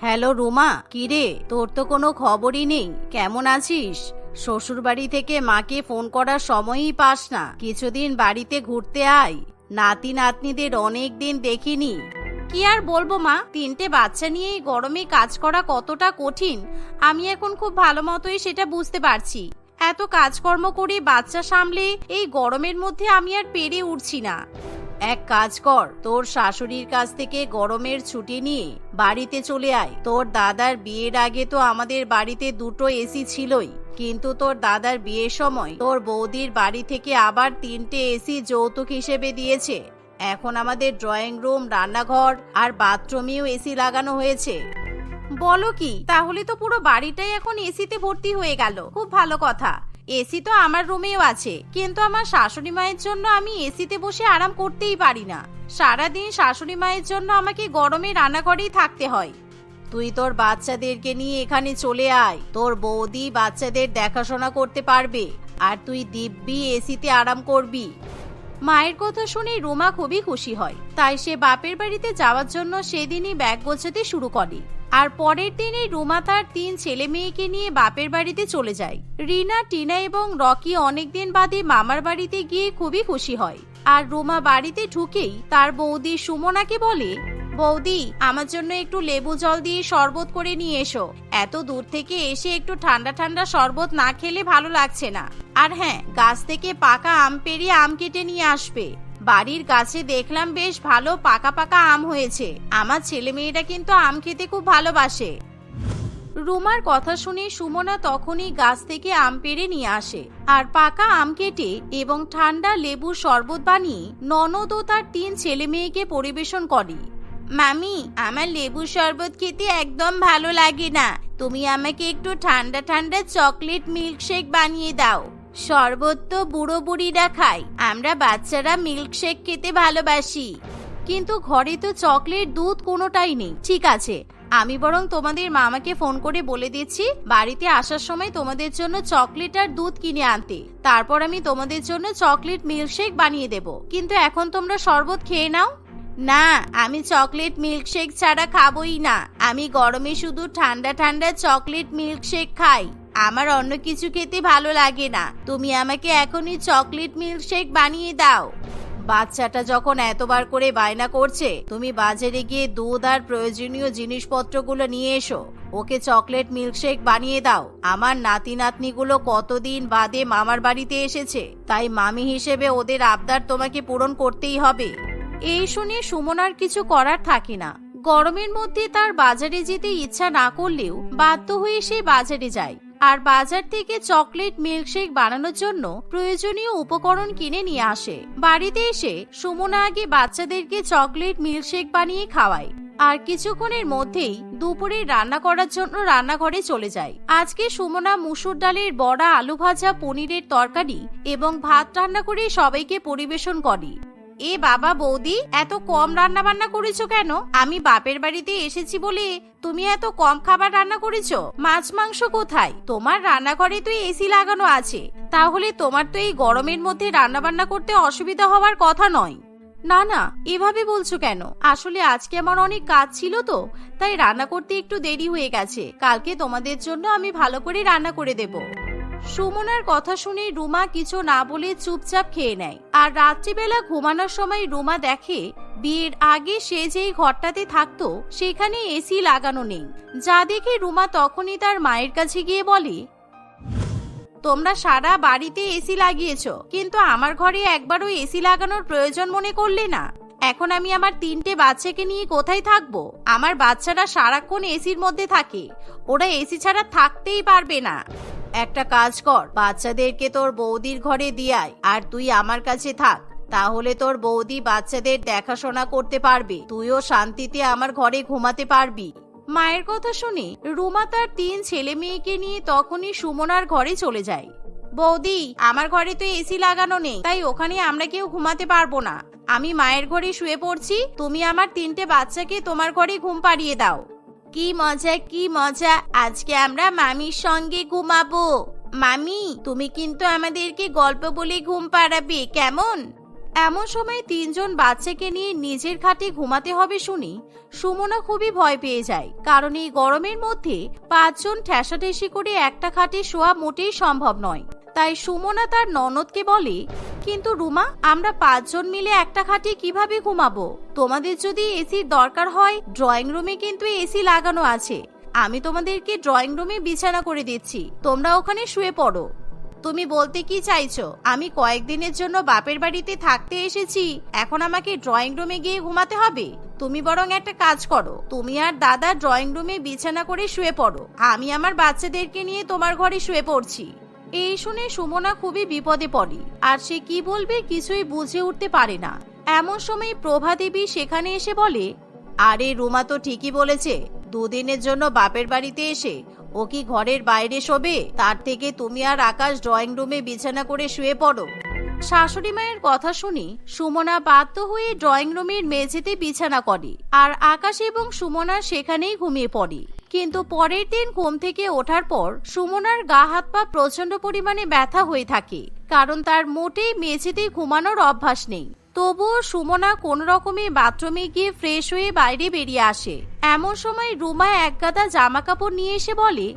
Hello Ruma কিরে তোর তো কোনো খবরই নেই। কেমন আছিস? শ্বশুর বাড়ি থেকে মাকে ফোন করার সময়ই পাস না। কিছুদিন বাড়িতে ঘুরতে আয়। নাতি নাতনিদের অনেক দিন দেখিনি। কি আর বলব মা, তিনটে বাচ্চা নিয়ে এই গরমে কাজ করা কতটা কঠিন। আমি এখন খুব ভালো মতোই সেটা বুঝতে পারছি। এত কাজকর্ম করে বাচ্চা সামলে এই গরমের মধ্যে আমি আর পেরে উঠছি না। এক কাজ কর, তোর শাশুড়ির কাছ থেকে গরমের ছুটি নিয়ে বাড়িতে চলে আয়। তোর দাদার বিয়ের আগে তো আমাদের বাড়িতে দুটো এসি ছিলই, কিন্তু তোর দাদার বিয়ের সময় তোর বৌদির বাড়ি থেকে আবার তিনটে এসি যৌতুক হিসেবে দিয়েছে। এখন আমাদের ড্রয়িং রুম, রান্নাঘর আর বাথরুমেও এসি লাগানো হয়েছে। বলো কি, তাহলে তো পুরো বাড়িটাই এখন এসিতে ভর্তি হয়ে গেল। খুব ভালো কথা। এসি তো আমার রুমেও আছে, কিন্তু আমার শাশুড়ি মায়ের জন্য আমি এসিতে বসে আরাম করতেই পারি না। সারাদিন শাশুড়ি মায়ের জন্য আমাকে গরমে রান্নাঘরেই থাকতে হয়। তুই তোর বাচ্চাদেরকে নিয়ে এখানে চলে আয়, তোর বৌদি বাচ্চাদের দেখাশোনা করতে পারবে, আর তুই দিব্যি এসিতে আরাম করবি। মায়ের কথা শুনে রুমা খুবই খুশি হয়, তাই সে বাপের বাড়িতে যাওয়ার জন্য সেদিনই ব্যাগ গোছাতে শুরু করে। আর পরের দিনে রুমা তার তিন ছেলে মেয়েকে নিয়ে বাপের বাড়িতে চলে যায়। রিনা, টিনা এবং রকি অনেকদিন বাদে মামার বাড়িতে গিয়ে খুবই খুশি হয়। আর রুমা বাড়িতে ঢুকেই তার বৌদি সুমনাকে বলে, বৌদি, আমার জন্য একটু লেবু জল দিয়ে শরবত করে নিয়ে এসো। এত দূর থেকে এসে একটু ঠান্ডা ঠান্ডা শরবত না খেলে ভালো লাগছে না। আর হ্যাঁ গাছ থেকে পাকা আম পেরিয়ে আম কেটে নিয়ে আসবে। বাড়ির গাছে দেখলাম বেশ ভালো পাকা পাকা আম হয়েছে। আমার ছেলে মেয়েরা কিন্তু আম খেতে খুব ভালোবাসে। রুমার কথা শুনে সুমনা তখনই গাছ থেকে আম পেড়ে নিয়ে আসে। আর পাকা আম কেটে এবং ঠান্ডা লেবুর শরবত বানিয়ে ননদ ও তার তিন ছেলে মেয়েকে পরিবেশন করে। মামি, আমার লেবু শরবত খেতে একদম ভালো লাগে না। তুমি আমাকে একটু ঠান্ডা ঠান্ডা চকলেট মিল্কশেক বানিয়ে দাও। শরবত তো বুড়ো বুড়িরা খায় আমরা বাচ্চারা মিল্কশেক খেতে ভালোবাসি। কিন্তু ঘরে তো চকলেট, দুধ কোনোটাই নেই। ঠিক আছে, আমি বরং তোমাদের মামাকে ফোন করে বলে দিচ্ছি, বাড়িতে আসার সময় তোমাদের জন্য চকলেট আর দুধ কিনে আনতে। তারপর আমি তোমাদের জন্য চকলেট মিল্কশেক বানিয়ে দেব। কিন্তু এখন তোমরা শরবত খেয়ে নাও। না, আমি চকলেট মিল্কশেক ছাড়া খাবোই না। আমি গরমে শুধু ঠান্ডা ঠান্ডা চকলেট মিল্কশেক খাই। আমার অন্য কিছু খেতে ভালো লাগে না। তুমি আমাকে এখনই চকলেট মিল্কশেক বানিয়ে দাও। বাচ্চাটা যখন এতবার করে বায়না করছে, তুমি বাজারে গিয়ে দুধ আর প্রয়োজনীয় জিনিসপত্রগুলো নিয়ে এসো। ওকে চকলেট মিল্কশেক বানিয়ে দাও। আমার নাতি নাতনিগুলো কতদিন বাদে মামার বাড়িতে এসেছে। তাই মামি হিসেবে ওদের আবদার তোমাকে পূরণ করতেই হবে। এই শুনে সুমনার কিছু করার থাকে না। গরমের মধ্যে তার বাজারে যেতে ইচ্ছা না করলেও বাধ্য হয়ে সে বাজারে যায়। আর বাজার থেকে চকলেট মিল্কশেক বানানোর জন্য প্রয়োজনীয় উপকরণ কিনে নিয়ে আসে। বাড়িতে এসে সুমনা আগে বাচ্চাদেরকে চকলেট মিল্কশেক বানিয়ে খাওয়ায় আর কিছুক্ষণের মধ্যেই দুপুরে রান্না করার জন্য রান্নাঘরে চলে যায়। আজকে সুমনা মুসুর ডালের বড়া, আলু ভাজা, পনিরের তরকারি এবং ভাত রান্না করে সবাইকে পরিবেশন করে। এ বাবা বৌদি, এত কম রান্না বান্না করেছ কেন? আমি বাপের বাড়িতে এসেছি বলে তুমি এত কম খাবার রান্না করেছ। মাছ মাংস কোথায়? তোমার রান্নাঘরে তো এসি লাগানো আছে। তাহলে তোমার তো এই গরমের মধ্যে রান্না বান্না করতে অসুবিধা হওয়ার কথা নয়। না না, এভাবে বলছো কেন? আসলে আজকে আমার অনেক কাজ ছিল তো, তাই রান্না করতে একটু দেরি হয়ে গেছে। কালকে তোমাদের জন্য আমি ভালো করে রান্না করে দেবো। সুমনার কথা শুনে রুমা কিছু না বলে চুপচাপ খেয়ে নেয়। আর রাত্রিবেলা ঘুমানোর সময় রুমা দেখে, বিয়ের আগে সে যেই ঘরটাতে থাকতো, সেখানে এসি লাগানো নেই। যা দেখে রুমা তখনই তার মায়ের কাছে গিয়ে বলে, তোমরা সারা বাড়িতে এসি লাগিয়েছো, কিন্তু আমার ঘরে একবারও এসি লাগানোর প্রয়োজন মনে করলে না। এখন আমি আমার তিনটে বাচ্চাকে নিয়ে কোথায় থাকব? আমার বাচ্চারা সারাক্ষণ এসির মধ্যে থাকে। ওরা এসি ছাড়া থাকতেই পারবে না। একটা কাজ কর, বাচ্চাদেরকে তোর বৌদির ঘরে দিয়াই, আর তুই আমার কাছে থাক, তাহলে তোর বৌদি বাচ্চাদের দেখাশোনা করতে পারবে, তুইও শান্তিতে আমার ঘরে ঘুমাতে পারবি। মায়ের কথা শুনে রুমা তার তিন ছেলে মেয়েকে নিয়ে তখনই সুমনার ঘরে চলে যায়। বৌদি, আমার ঘরে তো এসি লাগানো নেই, তাই ওখানে আমরা কেউ ঘুমাতে পারব না। আমি মায়ের ঘরে শুয়ে পড়ছি, তুমি আমার তিনটে বাচ্চাকে তোমার ঘরে ঘুম পাড়িয়ে দাও। কি মজা কি মজা। আজকে আমরা মামির সঙ্গে ঘুমাবো। মামি, তুমি কিন্তু আমাদেরকে গল্প বলে ঘুম পাড়াবে, কেমন? এমন সময় তিনজন বাচ্চাকে নিয়ে নিজের খাটে ঘুমাতে হবে শুনি সুমনা খুবই ভয় পেয়ে যায়, কারণ এই গরমের মধ্যে পাঁচজন ঠেসাঠেসি করে একটা খাটে শোয়া মোটেই সম্ভব নয়। তাই সুমনা তার ননদকে বলে, কিন্তু রুমা, আমরা পাঁচজন মিলে একটা খাটে কীভাবে ঘুমাবো? তোমাদের যদি এসির দরকার হয়, ড্রয়িং রুমে কিন্তু এসি লাগানো আছে। আমি তোমাদেরকে ড্রয়িং রুমে বিছানা করে দিচ্ছি। তোমরা ওখানে শুয়ে পড়ো। তুমি বলতে কি চাইছো? আমি কয়েকদিনের জন্য বাপের বাড়িতে থাকতে এসেছি। এখন আমাকে ড্রয়িং রুমে গিয়ে ঘুমাতে হবে? তুমি বরং একটা কাজ করো। তুমি আর দাদা ড্রয়িং রুমে বিছানা করে শুয়ে পড়ো। আমি আমার বাচ্চাদেরকে নিয়ে তোমার ঘরে শুয়ে পড়ছি। এই শুনে সুমনা খুবই বিপদে পড়ে, আর সে কি বলবে কিছুই বুঝে উঠতে পারে না। এমন সময় প্রভা দেবী সেখানে এসে বলে, আরে রুমা তো ঠিকই বলেছে, দুদিনের জন্য বাপের বাড়িতে এসে ও কি ঘরের বাইরে শোবে? তার থেকে তুমি আর আকাশ ড্রয়িং রুমে বিছানা করে শুয়ে পড়ো। শাশুড়ি মায়ের কথা শুনি সুমনা বাধ্য হয়ে ড্রয়িং রুমের মেঝেতে বিছানা করে, আর আকাশ এবং সুমনা সেখানেই ঘুমিয়ে পড়ে। কিন্তু পরের দিন ঘুম থেকে ওঠার পর সুমনার গা হাত পা প্রচণ্ড পরিমাণে ব্যথা হয়ে থাকে, কারণ তার মোটেই মেঝেতে ঘুমানোর অভ্যাস নেই। তবুও সুমনা কোন রকমে বাথরুমে গিয়ে ফ্রেশ হয়ে বাইরে বেরিয়ে আসে। এমন সময় রুমা এক গাদা জামা কাপড় নিয়ে এসে বলে,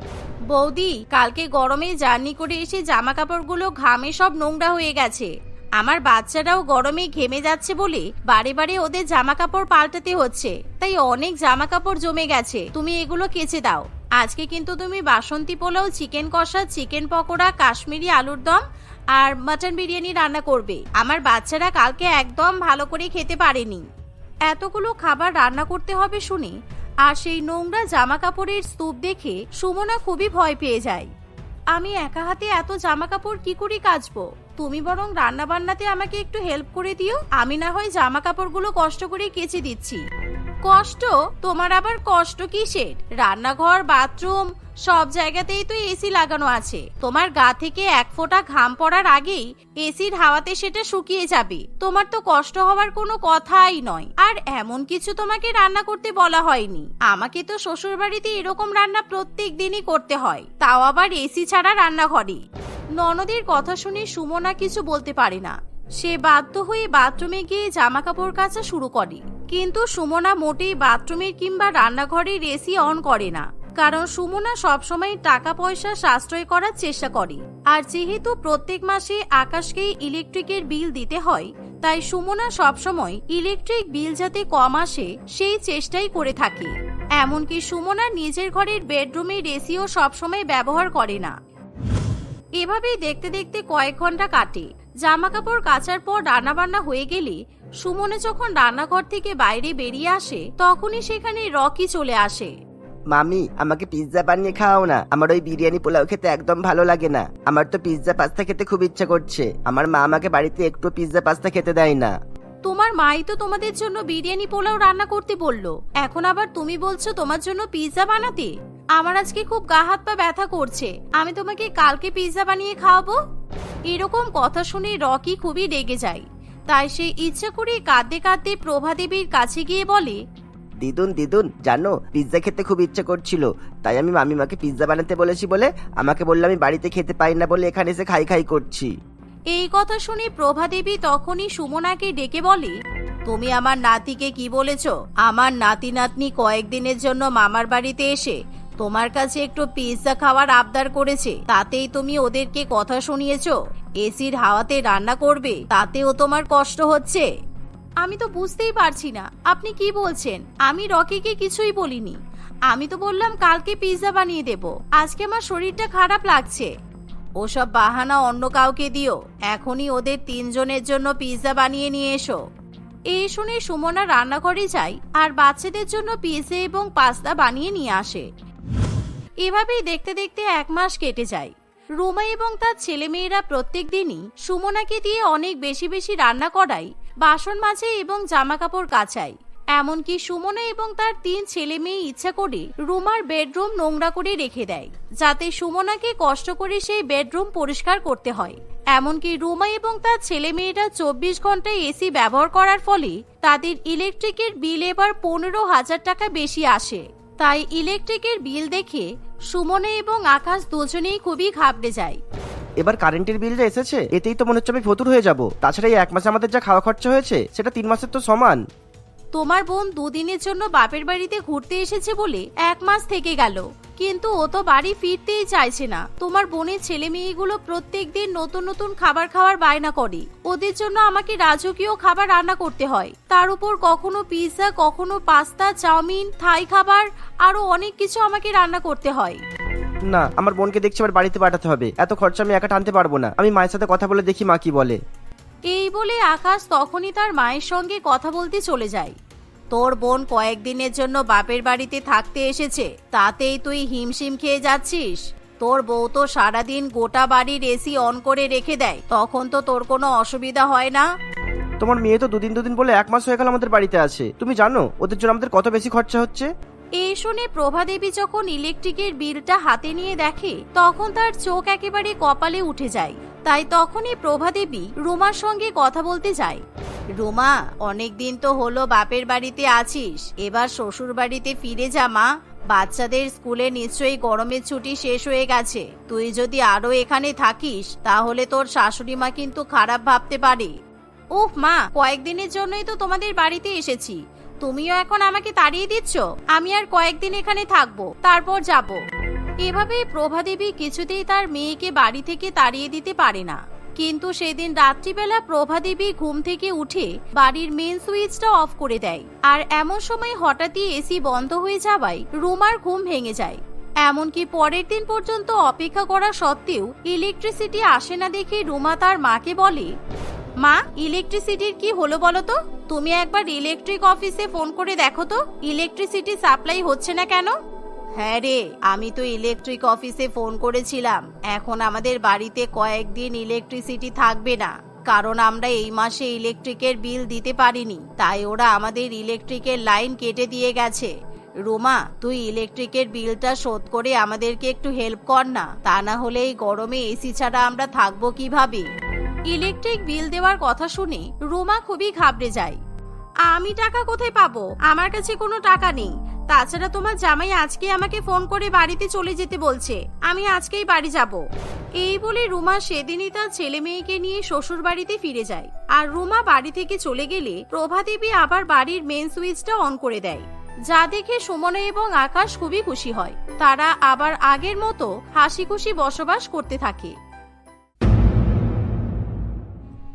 বৌদি, কালকে গরমে জার্নি করে এসে জামা কাপড়গুলো ঘামে সব নোংরা হয়ে গেছে। আমার বাচ্চারাও গরমে ঘেমে যাচ্ছে বলে বারে বারে ওদের জামা কাপড় পাল্টাতে হচ্ছে। তাই অনেক জামা কাপড় জমে গেছে। তুমি এগুলো কেচে দাও। আজকে কিন্তু তুমি বাসন্তী পোলাও, চিকেন কষা, চিকেন পকোড়া, কাশ্মীরি আলুর দম আর মাটন বিরিয়ানি রান্না করবে। আমার বাচ্চারা কালকে একদম ভালো করে খেতে পারেনি। এতগুলো খাবার রান্না করতে হবে শুনে আর সেই নোংরা জামা কাপড়ের স্তূপ দেখে সুমনা খুবই ভয় পেয়ে যায়। আমি একা হাতে এত জামা কাপড় কি করে কাচবো? তুমি বরং রান্না বান্নাতে আমাকে একটু হেল্প করে দিও। আমি না হয় জামা কাপড়গুলো কষ্ট করে কেচে দিচ্ছি। কষ্ট? তোমার আবার কষ্ট কিসের? রান্নাঘর বাথরুম সব জায়গাতেই তো এসি লাগানো আছে। তোমার গা থেকে এক ফোঁটা ঘাম পড়ার আগেই এসির হাওয়াতে সেটা শুকিয়ে যাবে। তোমার তো কষ্ট হওয়ার কোনো কথাই নয়। আর এমন কিছু তোমাকে রান্না করতে বলা হয়নি। আমাকে তো শ্বশুর বাড়িতে এরকম রান্না প্রত্যেক দিনই করতে হয়। তাও আবার এসি ছাড়া রান্নাঘরে। ননদের কথা শুনে সুমনা কিছু বলতে পারে না। সে বাধ্য হয়ে বাথরুমে গিয়ে জামা কাপড় কাচা শুরু করে। কিন্তু সুমনা মোটেই বাথরুমের কিংবা রান্নাঘরের এসি অন করে না। কারণ সুমনা সবসময় টাকা পয়সা সাশ্রয় করার চেষ্টা করে। আর যেহেতু প্রত্যেক মাসে আকাশকেই ইলেকট্রিকের বিল দিতে হয়, তাই সুমনা সবসময় ইলেকট্রিক বিল যাতে কম আসে, সেই চেষ্টাই করে থাকে। এমনকি সুমনা নিজের ঘরের বেডরুমের এসিও সবসময় ব্যবহার করে না। এভাবেই দেখতে দেখতে কয়েক ঘণ্টা কাটে। জামা কাপড় কাচার পর রান্না বান্না হয়ে গেলে সুমনে যখন রান্নাঘর থেকে বাইরে বেরিয়ে আসে তখনই সেখানে রকি চলে আসে। মামি আমাকে পিৎজা বানিয়ে খাওয়াও না। আমার ওই বিরিয়ানি পোলাও খেতে একদম ভালো লাগে না। আমার তো পিৎজা পাস্তা খেতে খুব ইচ্ছা করছে। আমার মা আমাকে বাড়িতে একটু পিৎজা পাস্তা খেতে দেয় না। তোমার মাই তো তোমাদের জন্য বিরিয়ানি পোলাও রান্না করতে বলল। এখন আবার তুমি বলছো তোমার জন্য পিৎজা বানাতে? আমার আজকে খুব গা হাত পা ব্যথা করছে। আমি তোমাকে কালকে পিৎজা বানিয়ে খাওয়াবো? এরকম কথা শুনে রকি খুবই রেগে যায়। তাই সে ইচ্ছা করে কাঁদতে কাঁদতে প্রভা দেবীর কাছে গিয়ে বলে দিদুন দিদুন জানো পিৎজা খেতে খুব ইচ্ছা করছিল। তাই আমি মামিমাকে পিৎজা বানাতে বলেছি বলে আমাকে বলল আমি বাড়িতে খেতে পাই না বলে এখানে এসে খাই খাই করছি। এই কথা শুনে প্রভা দেবী তখনই সুমনাকে ডেকে বলে তুমি আমার নাতিকে কি বলেছ? আমার নাতি নাতনি কয়েকদিনের জন্য মামার বাড়িতে এসে তোমার কাছে একটু পিৎজা খাওয়ার আবদার করেছে, তাতেই তুমি ওদেরকে কথা শুনিয়েছ। এসির হাওয়াতে রান্না করবে, তাতেও তোমার কষ্ট হচ্ছে। আমি তো বুঝতেই পারছি না, আপনি কি বলছেন? আমি রকিকে কিছুই বলিনি। আমি তো বললাম কালকে পিৎজা বানিয়ে দেব, আজকে আমার শরীরটা খারাপ লাগছে। ওসব বাহানা অন্য কাউকে দিও, এখনই ওদের তিনজনের জন্য পিৎজা বানিয়ে নিয়ে এসো। এই শুনে সুমনা রান্নাঘরে যায়, আর বাচ্চাদের জন্য পিৎজা এবং পাস্তা বানিয়ে নিয়ে আসে। এভাবেই দেখতে দেখতে এক মাস কেটে যায়। রুমা এবং তার ছেলেমেয়েরা প্রত্যেক দিনই সুমনাকে দিয়ে অনেক বেশি বেশি রান্না করায়, বাসন মাজে এবং জামা কাপড় কাচায়। এমনকি সুমনা এবং তার তিন ছেলে মেয়ে ইচ্ছা করে রুমার বেডরুম নোংরা করে রেখে দেয়, যাতে সুমনাকে কষ্ট করে সেই বেডরুম পরিষ্কার করতে হয়। এমনকি রুমা এবং তার ছেলে মেয়েরা চব্বিশ ঘন্টায় এসি ব্যবহার করার ফলে তাদের ইলেকট্রিকের বিল এবার পনেরো হাজার টাকা বেশি আসে। তাই ইলেকট্রিকের বিল দেখে সুমনে এবং আকাশ দুজনেই খুবই ঘাবড়ে যায়। এবার কারেন্টের বিল যা এসেছে, এতেই তো মনে হচ্ছে আমি ফতুর হয়ে যাব। তাছাড়া এই এক মাসে আমাদের যা খাওয়া খরচা হয়েছে, সেটা তিন মাসের তো সমান। তোমার বোন দুদিনের জন্য বাপের বাড়িতে ঘুরতে এসেছে বলে এক মাস থেকে গেল। কিন্তু ও তো বাড়ি ফিরতেই চাইছে না। তোমার বোনের ছেলে মেয়েগুলো প্রত্যেক দিন নতুন নতুন খাবার খাওয়ার বায়না করে। ওদের জন্য আমাকে রাজকীয় খাবার রান্না করতে হয়। তার উপর কখনো পিৎজা কখনো পাস্তা চাউমিন, থাই খাবার আরও অনেক কিছু আমাকে রান্না করতে হয়। না, আমার বোনকে দেখছি আবার বাড়িতে পাঠাতে হবে। এত খরচা আমি একা টানতে পারব না। আমি মায়ের সাথে কথা বলে দেখি মা কি বলে। এই বলে আকাশ তখনই তার মায়ের সঙ্গে কথা বলতে চলে যায়। তোর বোন কয়েকদিনের জন্য বাপের বাড়িতে থাকতে এসেছে, তাতেই তুই হিমশিম খেয়ে যাচ্ছিস। তোর বউ তো সারাদিন গোটা বাড়ির এসি অন করে রেখে দেয়, তখন তো তোর কোনো অসুবিধা হয় না? তোমার মেয়ে তো দুদিন দুদিন বলে এক মাস হয়ে গেল আমাদের বাড়িতে আছে। তুমি জানো, ওদের জন্য আমাদের কত বেশি খরচা হচ্ছে? এই শুনে প্রভা দেবী যখন ইলেকট্রিকের বিলটা হাতে নিয়ে দেখে তখন তার চোখ একেবারে কপালে উঠে যায়। তাই তখনই প্রভা দেবী রুমার সঙ্গে কথা বলতে যায়। রোমা অনেক দিন তো হলো বাপের বাড়িতে আছিস। এবার শ্বশুর বাড়িতে ফিরে যা মা। বাচ্চাদের স্কুলে নিশ্চয়ই গরমের ছুটি শেষ হয়ে গেছে। তুই যদি আরও এখানে থাকিস তাহলে তোর শাশুড়ি মা কিন্তু খারাপ ভাবতে পারে। উফ মা কয়েকদিনের জন্যই তো তোমাদের বাড়িতে এসেছি। তুমিও এখন আমাকে তাড়িয়ে দিচ্ছ? আমি আর কয়েকদিন এখানে থাকব, তারপর যাব। এভাবে প্রভাদেবী কিছুতেই তার মেয়েকে বাড়ি থেকে তাড়িয়ে দিতে পারে না। কিন্তু সেদিন রাত্রিবেলা প্রভাদেবী ঘুম থেকে উঠে বাড়ির মেন সুইচটা অফ করে দেয়। আর এমন সময় হঠাৎই এসি বন্ধ হয়ে যাওয়ায় রুমার ঘুম ভেঙে যায়। এমনকি পরের দিন পর্যন্ত অপেক্ষা করা সত্ত্বেও ইলেকট্রিসিটি আসে না দেখে রুমা তার মাকে বলে মা ইলেকট্রিসিটির কি হলো বলো তো? তুমি একবার ইলেকট্রিক অফিসে ফোন করে দেখো তো ইলেকট্রিসিটি সাপ্লাই হচ্ছে না কেন? হ্যাঁ রে, আমি তো ইলেকট্রিক অফিসে ফোন করেছিলাম। এখন আমাদের বাড়িতে কয়েকদিন ইলেকট্রিসিটি থাকবে না। কারণ আমরা এই মাসে ইলেকট্রিকের বিল দিতে পারিনি। তাই ওরা আমাদের ইলেকট্রিকের লাইন কেটে দিয়ে গেছে। রুমা, তুই ইলেকট্রিকের বিলটা শোধ করে আমাদেরকে একটু হেল্প কর না। তা না হলে এই গরমে এসি ছাড়া আমরা থাকব কীভাবে? ইলেকট্রিক বিল দেওয়ার কথা শুনে রুমা খুবই ঘাবড়ে যায়। আমি টাকা কোথায় পাবো? আমার কাছে কোনো টাকা নেই। তাছাড়া তোমার জামাই আজকে আমাকে ফোন করে বাড়িতে চলে যেতে বলছে। আমি আজকেই বাড়ি যাব। এই বলে রুমা সেদিনই তার ছেলে মেয়েকে নিয়ে শ্বশুর বাড়িতে ফিরে যায়। আর রুমা বাড়ি থেকে চলে গেলে প্রভা দেবী আবার বাড়ির মেন সুইচটা অন করে দেয়। যা দেখে সুমনা এবং আকাশ খুবই খুশি হয়। তারা আবার আগের মতো হাসি খুশি বসবাস করতে থাকে।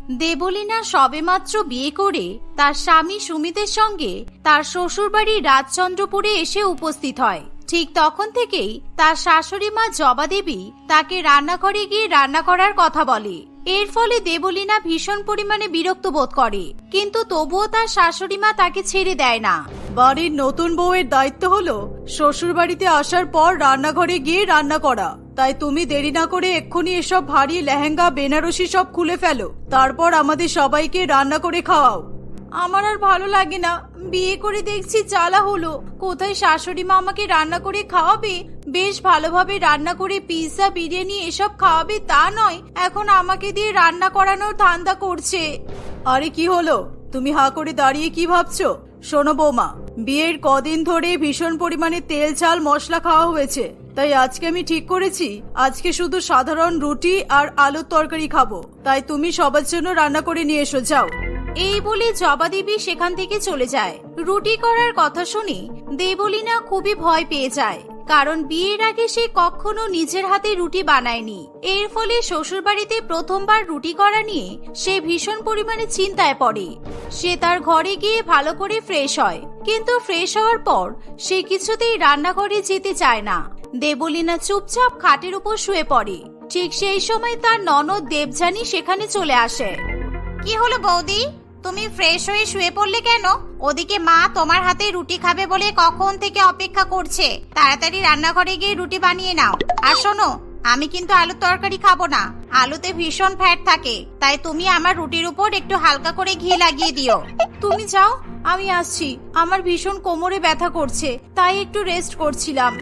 দেবলীনা সবেমাত্র বিয়ে করে তার স্বামী সুমিতের সঙ্গে তার শ্বশুরবাড়ি রাজচন্দ্রপুরে এসে উপস্থিত হয়। ঠিক তখন থেকেই তার শাশুড়ি মা জবা দেবী তাকে রান্নাঘরে গিয়ে রান্না করার কথা বলে। এর ফলে দেবলীনা ভীষণ পরিমাণে বিরক্ত বোধ করে, কিন্তু তবুও তার শাশুড়ি মা তাকে ছেড়ে দেয় না। বাড়ির নতুন বউয়ের দায়িত্ব হলো শ্বশুর বাড়িতে আসার পর রান্নাঘরে গিয়ে রান্না করা। তাই তুমি দেরি না করে এক্ষুনি এসব ভারী লেহেঙ্গা, বেনারসি সব খুলে ফেলো। তারপর আমাদের সবাইকে রান্না করে খাওয়াও। আমার আর ভালো লাগে না। বিয়ে করে দেখছি জ্বালা হলো। কোথায় শাশুড়ি মা আমাকে রান্না করে খাওয়াবে? বেশ ভালোভাবে রান্না করে পিৎজা, বিরিয়ানি এসব খাওয়াবে তা নয়। এখন আমাকে দিয়ে রান্না করানোর ধান্দা করছে। আরে কি হলো? তুমি হা করে দাঁড়িয়ে কি ভাবছ? শোনো বৌমা, বিয়ের কদিন ধরে ভীষণ পরিমাণে তেল চাল মশলা খাওয়া হয়েছে। তাই আজকে আমি ঠিক করেছি। আজকে শুধু সাধারণ রুটি আর আলুর তরকারি খাব। তাই তুমি সবার জন্য রান্না করে নিয়ে এসো, যাও। এই বলে জবা দেবী সেখান থেকে চলে যায়। রুটি করার কথা শুনে দেবলীনা খুবই ভয় পেয়ে যায়। কারণ বিয়ের আগে সে কখনো নিজের হাতে রুটি বানায়নি। এর ফলে শ্বশুরবাড়িতে প্রথমবার রুটি করা নিয়ে সে ভীষণ পরিমাণে চিন্তায় পড়ে। সে তার ঘরে গিয়ে ভালো করে ফ্রেশ হয়। কিন্তু ফ্রেশ হওয়ার পর সে কিছুতেই রান্নাঘরে যেতে চায় না। দেবলীনা চুপচাপ খাটের উপর শুয়ে পড়ে। ঠিক সেই সময় তার ননদ দেবযানী সেখানে চলে আসে। কি হলো বৌদি? তুমি ফ্রেশ হয়ে শুয়ে পড়লে কেন? ওদিকে মা তোমার হাতে রুটি খাবে বলে কখন থেকে অপেক্ষা করছে? তাড়াতাড়ি রান্নাঘরে গিয়ে রুটি বানিয়ে নাও। আর শোনো, আমি কিন্তু আলুর তরকারি খাব না। আলুতে ভীষণ ফ্যাট থাকে। তাই তুমি আমার রুটির উপর একটু হালকা করে ঘি লাগিয়ে দিও। তুমি যাও, আমি আসছি। আমার ভীষণ কোমরে ব্যথা করছে, তাই একটু রেস্ট করছিলাম।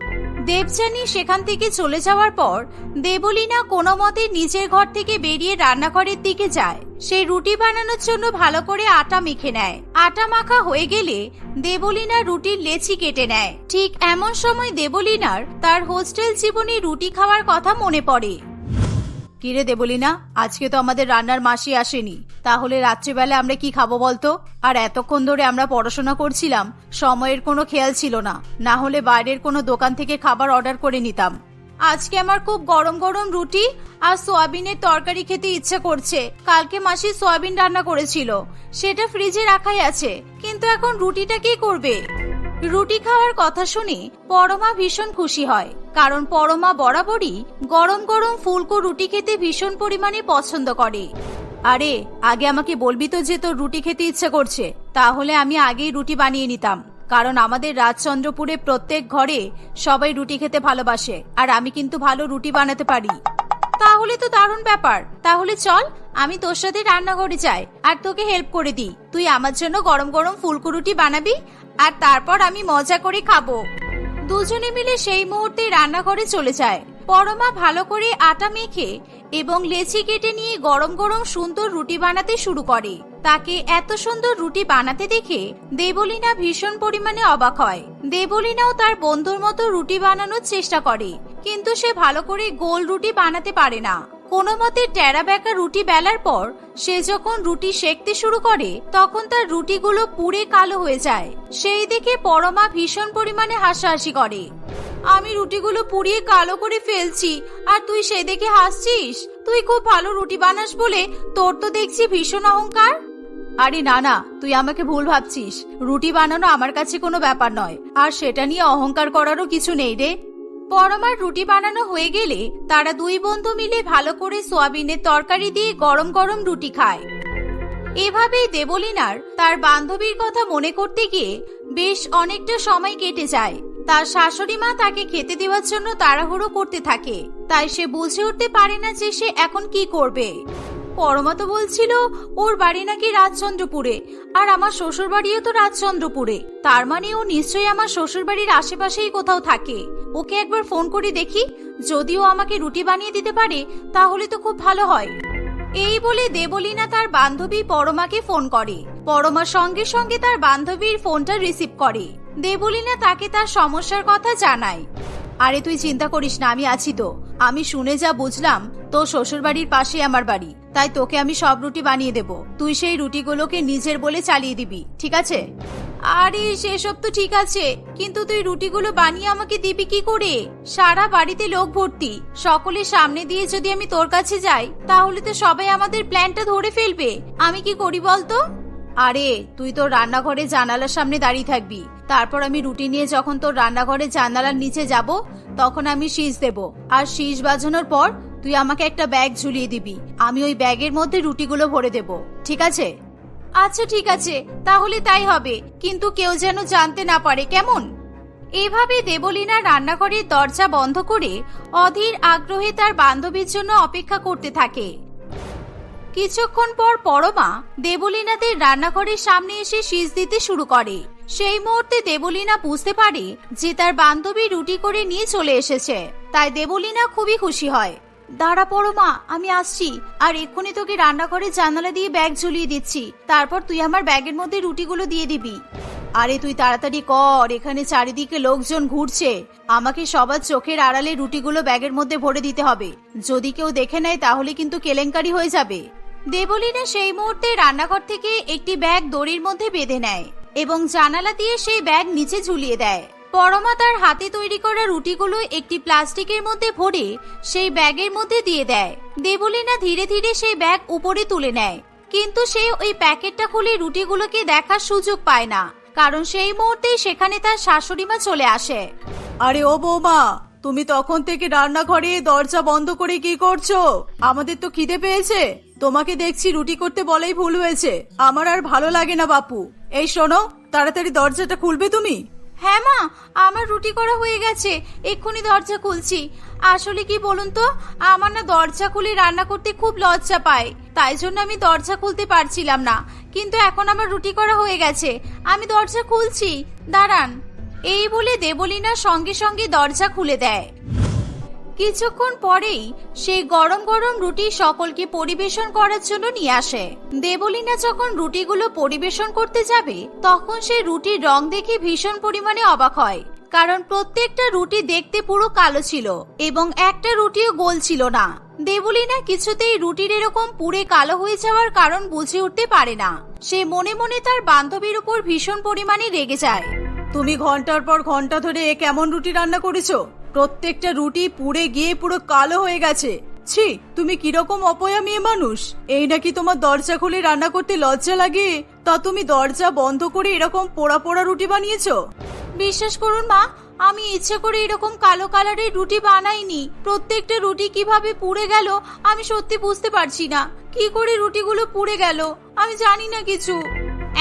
দেবযানী সেখান থেকে চলে যাওয়ার পর দেবলীনা কোনো মতে নিজের ঘর থেকে বেরিয়ে রান্নাঘরের দিকে যায়। সে রুটি বানানোর জন্য ভালো করে আটা মেখে নেয়। আটা মাখা হয়ে গেলে দেবলীনা রুটির লেচি কেটে নেয়। ঠিক এমন সময় দেবলীনার তার হোস্টেল জীবনে রুটি খাওয়ার কথা মনে পড়ে। কিরে দেবলি না আজকে তো আমাদের রান্নার মাসি আসেনি। তাহলে রাত্রিবেলা আমরা কি খাব বলতো? আর এতক্ষণ ধরে আমরা পড়াশোনা করছিলাম, সময়ের কোনো খেয়াল ছিল না। না হলে বাইরের কোনো দোকান থেকে খাবার অর্ডার করে নিতাম। আজকে আমার খুব গরম গরম রুটি আর সোয়াবিনের তরকারি খেতে ইচ্ছে করছে। কালকে মাসি সোয়াবিন রান্না করেছিল, সেটা ফ্রিজে রাখাই আছে। কিন্তু এখন রুটিটা কি করবে? রুটি খাওয়ার কথা শুনে পরমা ভীষণ খুশি হয়, কারণ পরমা বরাবরই গরম গরম ফুলকো রুটি খেতে ভীষণ পরিমাণে পছন্দ করে। আরে, আগে আমাকে বলবি তো যে তোর রুটি খেতে ইচ্ছে করছে, তাহলে আমি আগেই রুটি বানিয়ে নিতাম, কারণ আমাদের রাজচন্দ্রপুরে প্রত্যেক ঘরে সবাই রুটি খেতে ভালোবাসে, আর আমি কিন্তু ভালো রুটি বানাতে পারি। তাহলে তো দারুণ ব্যাপার, তাহলে চল, আমি তোর সাথে রান্নাঘরে যাই, আর তোকে হেল্প করে দিই, তুই আমার জন্য গরম গরম ফুলকো রুটি বানাবি আর তারপর আমি মজা করে খাব। দুজনে মিলে সেই মুহূর্তে রান্নাঘরে চলে যায়। পরমা ভালো করে আটা মেখে এবং লেচি কেটে নিয়ে গরম গরম সুন্দর রুটি বানাতে শুরু করে। তাকে এত সুন্দর রুটি বানাতে দেখে দেবলীনা ভীষণ পরিমাণে অবাক হয়। দেবলীনাও তার বন্ধুর মতো রুটি বানানোর চেষ্টা করে, কিন্তু সে ভালো করে গোল রুটি বানাতে পারে না। কোনো মতে টেরা বেঁকা রুটি বেলার পর, সে যখন রুটি সেকতে শুরু করে, তখন তার রুটিগুলো পুড়ে কালো হয়ে যায়। সেই দেখে পরমা ভীষণ পরিমাণে হাসাহাসি করে। আমি রুটিগুলো পুড়িয়ে কালো করে ফেলছি, আর তুই সে দেখে হাসছিস? তুই খুব ভালো রুটি বানাস বলে তোর তো দেখছি ভীষণ অহংকার। আরে না না, তুই আমাকে ভুল ভাবছিস। রুটি বানানো আমার কাছে কোনো ব্যাপার নয়, আর সেটা নিয়ে অহংকার করারও কিছু নেই রে। পরমার রুটি বানানো হয়ে গেলে তারা দুই বন্ধু মিলে ভালো করে সোয়াবিনের তরকারি দিয়ে গরম গরম রুটি খায়। এভাবেই দেবলিনার তার বান্ধবীর কথা মনে করতে গিয়ে বেশ অনেকটা সময় কেটে যায়। তার শাশুড়ি মা তাকে খেতে দেওয়ার জন্য তাড়াহুড়ো করতে থাকে। তাই সে বুঝে উঠতে পারে না যে সে এখন কি করবে। পরমা তো বলছিল, ওর বাড়ি নাকি রাজচন্দ্রপুরে, আর আমার শ্বশুর বাড়িও তো রাজচন্দ্রপুরে। তার মানে ও নিশ্চয়ই আমার শ্বশুর বাড়ির আশেপাশেই কোথাও থাকে। ওকে একবার ফোন করে দেখি যদিও আমাকে রুটি বানিয়ে দিতে পারে, তাহলে তো খুব ভালো হয়। এই বলে দেবলীনা তার বান্ধবী পরমাকে ফোন করে। পরমা সঙ্গে সঙ্গে তার বান্ধবীর ফোনটা রিসিভ করে। দেবলীনা তাকে তার সমস্যার কথা জানায়। আরে তুই চিন্তা করিস না, আমি আছি তো। আমি শুনে যা বুঝলাম, তোর শ্বশুর বাড়ির পাশে আমার বাড়ি। তাই তোকে আমি সব রুটি বানিয়ে দেব। তুই সেই রুটিগুলোকে নিজের বলে চালিয়ে দিবি, ঠিক আছে? আরে, সেসব তো ঠিক আছে, কিন্তু তুই রুটিগুলো বানিয়ে আমাকে দিবি কি করে? সারা বাড়িতে লোক ভর্তি সকলের সামনে দিয়ে যদি আমি তোর কাছে যাই, তাহলে তো সবাই আমাদের প্ল্যানটা ধরে ফেলবে। আমি কি করি বলতো? আরে, তুই তোর রান্নাঘরে জানালার সামনে দাঁড়িয়ে থাকবি। তারপর আমি রুটি নিয়ে যখন তোর রান্নাঘরে জানালার নিচে যাব, তখন আমি শীষ দেব। আর শীষ বাজানোর পর তুই আমাকে একটা ব্যাগ ঝুলিয়ে দিবি। আমি ওই ব্যাগের মধ্যে রুটিগুলো ভরে দেব। ঠিক আছে? আচ্ছা ঠিক আছে। তাহলে তাই হবে। কিন্তু কেউ যেন জানতে না পারে, কেমন? এভাবে দেবলীনা রান্নাঘরের দরজা বন্ধ করে অধীর আগ্রহে তার বান্ধবীর জন্য অপেক্ষা করতে থাকে। কিছুক্ষণ পর পরমা দেবলীনাদের রান্নাঘরের সামনে এসে শীষ দিতে শুরু করে। সেই মুহূর্তে দেবলীনা বুঝতে পারে যে তার বান্ধবী রুটি করে নিয়ে চলে এসেছে। তাই দেবলীনা খুবই খুশি হয়। দাঁড়া পরমা, আমি আসছি। আর এক্ষুনি তোকে রান্নাঘরের জানালা দিয়ে ব্যাগ ঝুলিয়ে দিচ্ছি। তারপর তুই আমার ব্যাগের মধ্যে রুটিগুলো দিয়ে দিবি। আরে তুই তাড়াতাড়ি কর, এখানে চারিদিকে লোকজন ঘুরছে। আমাকে সবার চোখের আড়ালে রুটিগুলো ব্যাগের মধ্যে ভরে দিতে হবে। যদি কেউ দেখে নেয় তাহলে কিন্তু কেলেঙ্কারি হয়ে যাবে। দেবলীনা সেই মুহূর্তে রান্নাঘর থেকে একটি ব্যাগ দড়ির মধ্যে বেঁধে নেয় এবং জানালা দিয়ে সেই ব্যাগ নিচে ঝুলিয়ে দেয়। পরমা তার হাতে তৈরি করা রুটিগুলো একটি প্লাস্টিকের মধ্যে ভরে সেই ব্যাগের মধ্যে দিয়ে দেয়। দেবলীনা ধীরে ধীরে সেই ব্যাগ উপরে তুলে নেয়, কিন্তু সে ওই প্যাকেটটা খুলে রুটিগুলোকে দেখার সুযোগ পায় না, কারণ সেই মুহূর্তেই সেখানে তার শাশুড়ি মা চলে আসে। আরে ও বৌমা, তুমি তখন থেকে রান্নাঘরে দরজা বন্ধ করে কি করছ? আমাদের তো খিদে পেয়েছে। তোমাকে দেখছি রুটি করতে বলেই ভুল হয়েছে। আমার আর ভালো লাগে না, বাপু। এই শোনো, তাড়াতাড়ি দরজাটা খুলবে তুমি? হ্যাঁ মা, আমার রুটি করা হয়ে গেছে। এক্ষুনি দরজা খুলছি। আসলে কি বলুন তো, আমার না দরজা খুলে রান্না করতে খুব লজ্জা পায়। তাই জন্য আমি দরজা খুলতে পারছিলাম না। কিন্তু এখন আমার রুটি করা হয়ে গেছে। আমি দরজা খুলছি। দাঁড়ান। এই বলে দেবলীনা সঙ্গে সঙ্গে দরজা খুলে দেয়। কিছুক্ষণ পরেই সেই গরম গরম রুটি সকলকে পরিবেশন করার জন্য নিয়ে আসে। দেবলীনা যখন রুটিগুলো পরিবেশন করতে যাবে, তখন সে রুটির রং দেখে ভীষণ পরিমাণে অবাক হয়, কারণ প্রত্যেকটা রুটি দেখতে পুরো কালো ছিল এবং একটা রুটিও গোল ছিল না। দেবলিনা কিছুতেই রুটির এরকম পুড়ে কালো হয়ে যাওয়ার কারণ বুঝে উঠতে পারে না। সে মনে মনে তার বান্ধবীর উপর ভীষণ পরিমাণে রেগে যায়। তুমি ঘণ্টার পর ঘণ্টা ধরে কেমন রুটি রান্না করেছ? প্রত্যেকটা রুটি পুড়ে গিয়ে পুরো কালো হয়ে গেছে। ছি তুমি কীরকম অপয়া মেয়ে মানুষ? এই নাকি তোমার দরজা খুলে রান্না করতে লজ্জা লাগে? তা তুমি দরজা বন্ধ করে এরকম পোড়া পোড়া রুটি বানিয়েছো? বিশ্বাস করুন মা আমি ইচ্ছে করে এরকম কালো কালারের রুটি বানাইনি। প্রত্যেকটা রুটি কীভাবে পুড়ে গেল আমি সত্যি বুঝতে পারছি না। কি করে রুটিগুলো পুড়ে গেল আমি জানি না কিছু।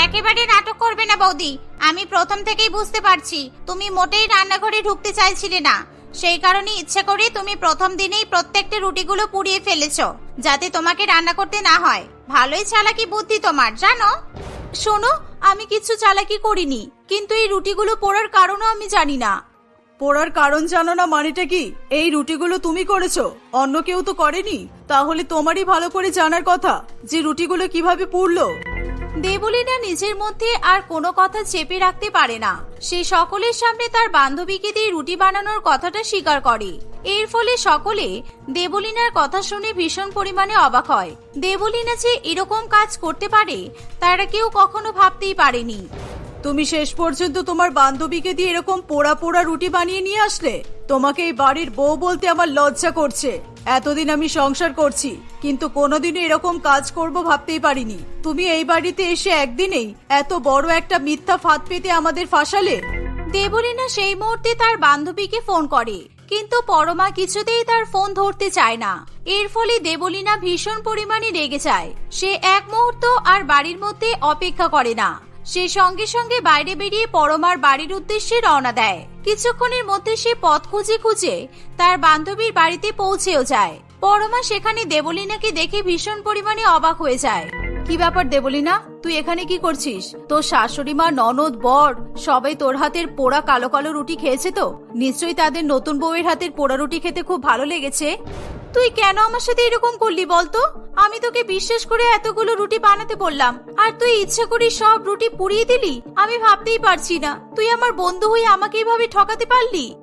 একেবারে নাটক করবে না বৌদি আমি প্রথম থেকেই বুঝতে পারছি তুমি মোটেই রান্নাঘরে ঢুকতে চাইছিলে না। সেই কারণে ইচ্ছে করে তুমি প্রথম দিনেই প্রত্যেকটা রুটিগুলো পুড়িয়ে ফেলেছো, যাতে তোমাকে রান্না করতে না হয়। ভালোই চালাকি বুদ্ধি তোমার, জানো? শোনো, আমি কিছু চালাকি করিনি, কিন্তু এই রুটিগুলো পোড়ার কারণও আমি জানি না। পোড়ার কারণ জানো না মানেটা কি? এই রুটিগুলো তুমি করেছ, অন্য কেউ তো করেনি? তাহলে তোমারই ভালো করে জানার কথা, যে রুটিগুলো কীভাবে পুড়লো। দেবলীনা নিজের মধ্যে আর কোনো কথা চেপে রাখতে পারে না। সে সকলের সামনে তার বান্ধবীকে দিয়ে রুটি বানানোর কথাটা স্বীকার করে। এর ফলে সকলে দেবলীনার কথা শুনে ভীষণ পরিমাণে অবাক হয়। দেবলীনা যে এরকম কাজ করতে পারে, তারা কেউ কখনো ভাবতেই পারেনি। তুমি শেষ পর্যন্ত তোমার বান্ধবীকে দিয়ে এরকম পোড়া পোড়া রুটি বানিয়ে নিয়ে আসলে? তোমাকে এই বাড়ির বউ বলতে আমার লজ্জা করছে। এতদিন আমি সংসার করছি, কিন্তু কোনোদিনও এরকম কাজ করব ভাবতেই পারিনি। তুমি এই বাড়িতে এসে একদিনেই এত বড় একটা মিথ্যা ফাঁদ পেতে আমাদের ফাঁসালে? দেবলীনা সেই মুহূর্তে তার বান্ধবীকে ফোন করে, কিন্তু পরমা কিছুতেই তার ফোন ধরতে চায় না। এর ফলে দেবলীনা ভীষণ পরিমাণে রেগে যায়। সে এক মুহূর্ত আর বাড়ির মধ্যে অপেক্ষা করে না। সে সঙ্গে সঙ্গে বাইরে বেরিয়ে পরমার বাড়ির উদ্দেশ্যে রওনা দেয়। কিছুক্ষণের মধ্যে সে পথ খুঁজে খুঁজে তার বান্ধবীর বাড়িতে পৌঁছেও যায়। পরমা সেখানে দেবলীনাকে দেখে ভীষণ পরিমাণে অবাক হয়ে যায়। কি ব্যাপার দেবলিনা? তুই এখানে কি করছিস? তোর শাশুড়ি মা, ননদ, বর, সবাই তোর হাতের পোড়া কালো কালো রুটি খেয়েছে তো? নিশ্চয়ই তাদের নতুন বউয়ের হাতের পোড়া রুটি খেতে খুব ভালো লেগেছে? তুই কেন আমার সাথে এরকম করলি বলতো? আমি তোকে বিশ্বাস করে এতগুলো রুটি বানাতে বললাম। আর তুই ইচ্ছে করি সব রুটি পুড়িয়ে দিলি? আমি ভাবতেই পারছি না। তুই আমার বন্ধু হয়ে আমাকে এভাবে ঠকাতে পারলি?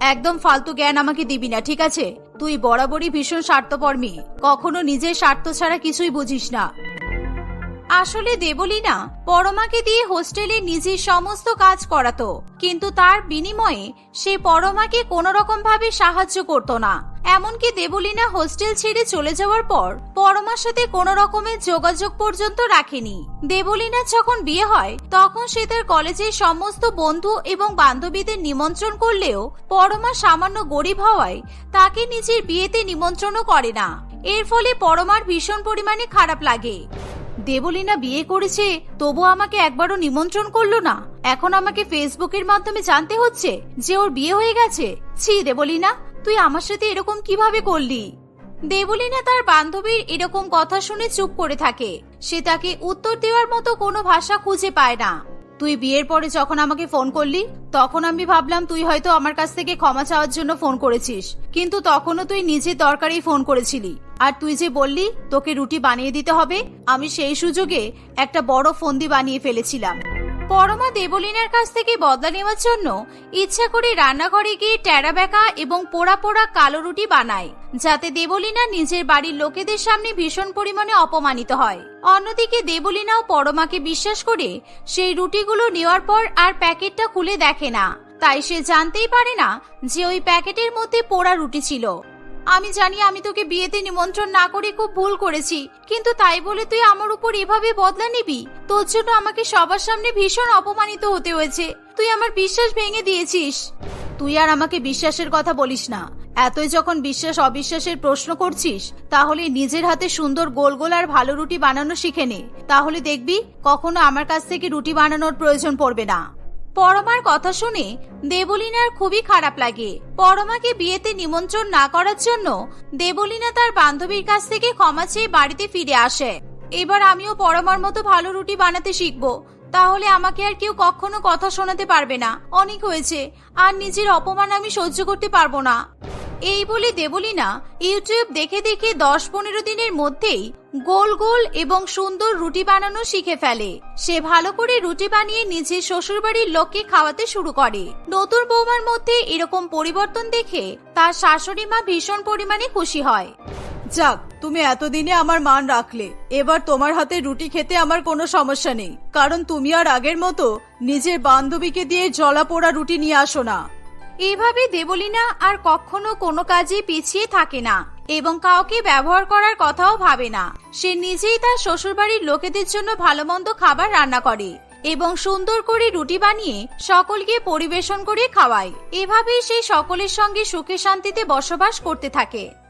একদম ফালতু জ্ঞান আমাকে দিবি না, ঠিক আছে? তুই বরাবরই ভীষণ স্বার্থপর মেয়ে। কখনো নিজের স্বার্থ ছাড়া কিছুই বুঝিস না। আসলে দেবলীনা পরমাকে দিয়ে হোস্টেলে নিজের সমস্ত কাজ করাতো। কিন্তু তার বিনিময়ে সে পরমাকে কোনো রকম ভাবে সাহায্য করত না। এমনকি দেবলীনা হোস্টেল ছেড়ে চলে যাওয়ার পর পরমার সাথে কোনো রকমের যোগাযোগ পর্যন্ত রাখেনি। দেবলীনা যখন বিয়ে হয়, তখন সে তার কলেজের সমস্ত বন্ধু এবং বান্ধবীদের নিমন্ত্রণ করলেও পরমা সামান্য গরিব হওয়ায় তাকে নিজের বিয়েতে নিমন্ত্রণও করে না। এর ফলে পরমার ভীষণ পরিমাণে খারাপ লাগে। দেবলীনা বিয়ে করেছে, তবু আমাকে একবারও নিমন্ত্রণ করল না। এখন আমাকে ফেসবুকের মাধ্যমে জানতে হচ্ছে যে ওর বিয়ে হয়ে গেছে। ছি দেবলীনা, তুই আমার সাথে এরকম কীভাবে করলি? দেবলীনা তার বান্ধবীর এরকম কথা শুনে চুপ করে থাকে। সে তাকে উত্তর দেওয়ার মতো কোনো ভাষা খুঁজে পায় না। তুই বিয়ের পরে যখন আমাকে ফোন করলি, তখন আমি ভাবলাম তুই হয়তো আমার কাছ থেকে ক্ষমা চাওয়ার জন্য ফোন করেছিস। কিন্তু তখনও তুই নিজের দরকারেই ফোন করেছিলি। আর তুই যে বললি, তোকে রুটি বানিয়ে দিতে হবে, আমি সেই সুযোগে একটা বড় ফন্দি বানিয়ে ফেলেছিলাম। পরমা দেবলিনার কাছ থেকে বদলা নেওয়ার জন্য ইচ্ছা করে রান্নাঘরে গিয়ে টেরা বেঁকা এবং পোড়া পোড়া কালো রুটি বানায়, যাতে দেবলীনা নিজের বাড়ির লোকেদের সামনে ভীষণ পরিমাণে অপমানিত হয়। অন্যদিকে দেবলীনাও পরমাকে বিশ্বাস করে সেই রুটিগুলো নেওয়ার পর আর প্যাকেটটা খুলে দেখে না। তাই সে জানতেই পারে না যে ওই প্যাকেটের মধ্যে পোড়া রুটি ছিল। আমি জানি আমি তোকে বিয়েতে নিমন্ত্রণ না করে খুব ভুল করেছি, কিন্তু তাই বলে তুই আমার উপর এভাবে বদলা নিবি? তোর জন্য আমাকে সবার সামনে ভীষণ অপমানিত হতে হয়েছে। তুই আমার বিশ্বাস ভেঙে দিয়েছিস। তুই আর আমাকে বিশ্বাসের কথা বলিস না। এতই যখন বিশ্বাস অবিশ্বাসের প্রশ্ন করছিস, তাহলে নিজের হাতে সুন্দর গোল গোল আর ভালো রুটি বানানো শিখে নে। তাহলে দেখবি, কখনো আমার কাছ থেকে রুটি বানানোর প্রয়োজন পড়বে না। পরমার কথা শুনে দেবলীনার খুবই খারাপ লাগে। পরমাকে বিয়েতে নিমন্ত্রণ না করার জন্য দেবলীনা তার বান্ধবীর কাছ থেকে ক্ষমা চেয়ে বাড়িতে ফিরে আসে। এবার আমিও পরমার মতো ভালো রুটি বানাতে শিখব। তাহলে আমাকে আর কেউ কখনো কথা শোনাতে পারবে না। অনেক হয়েছে। আর নিজের অপমান আমি সহ্য করতে পারব না। এই বলে দেবলীনা ইউটিউব দেখে দেখে দশ পনেরো দিনের মধ্যেই গোল গোল এবং সুন্দর রুটি বানানো শিখে ফেলে। সে ভালো করে রুটি বানিয়ে নিজের শ্বশুরবাড়ির লোককে খাওয়াতে শুরু করে। নতুন বৌমার মধ্যে এরকম পরিবর্তন দেখে তার শাশুড়ি মা ভীষণ পরিমাণে খুশি হয়। যাক, তুমি এতদিনে আমার মান রাখলে। এবার তোমার হাতে রুটি খেতে আমার কোনো সমস্যা নেই। কারণ তুমি আর আগের মতো নিজের বান্ধবীকে দিয়ে জলা পোড়া রুটি নিয়ে আসো না। এভাবে দেবলীনা আর কখনো কোনো কাজে পিছিয়ে থাকে না এবং কাউকে ব্যবহার করার কথাও ভাবে না। সে নিজেই তার শ্বশুরবাড়ির লোকেদের জন্য ভালো মন্দ খাবার রান্না করে এবং সুন্দর করে রুটি বানিয়ে সকলকে পরিবেশন করে খাওয়ায়। এভাবেই সে সকলের সঙ্গে সুখে শান্তিতে বসবাস করতে থাকে।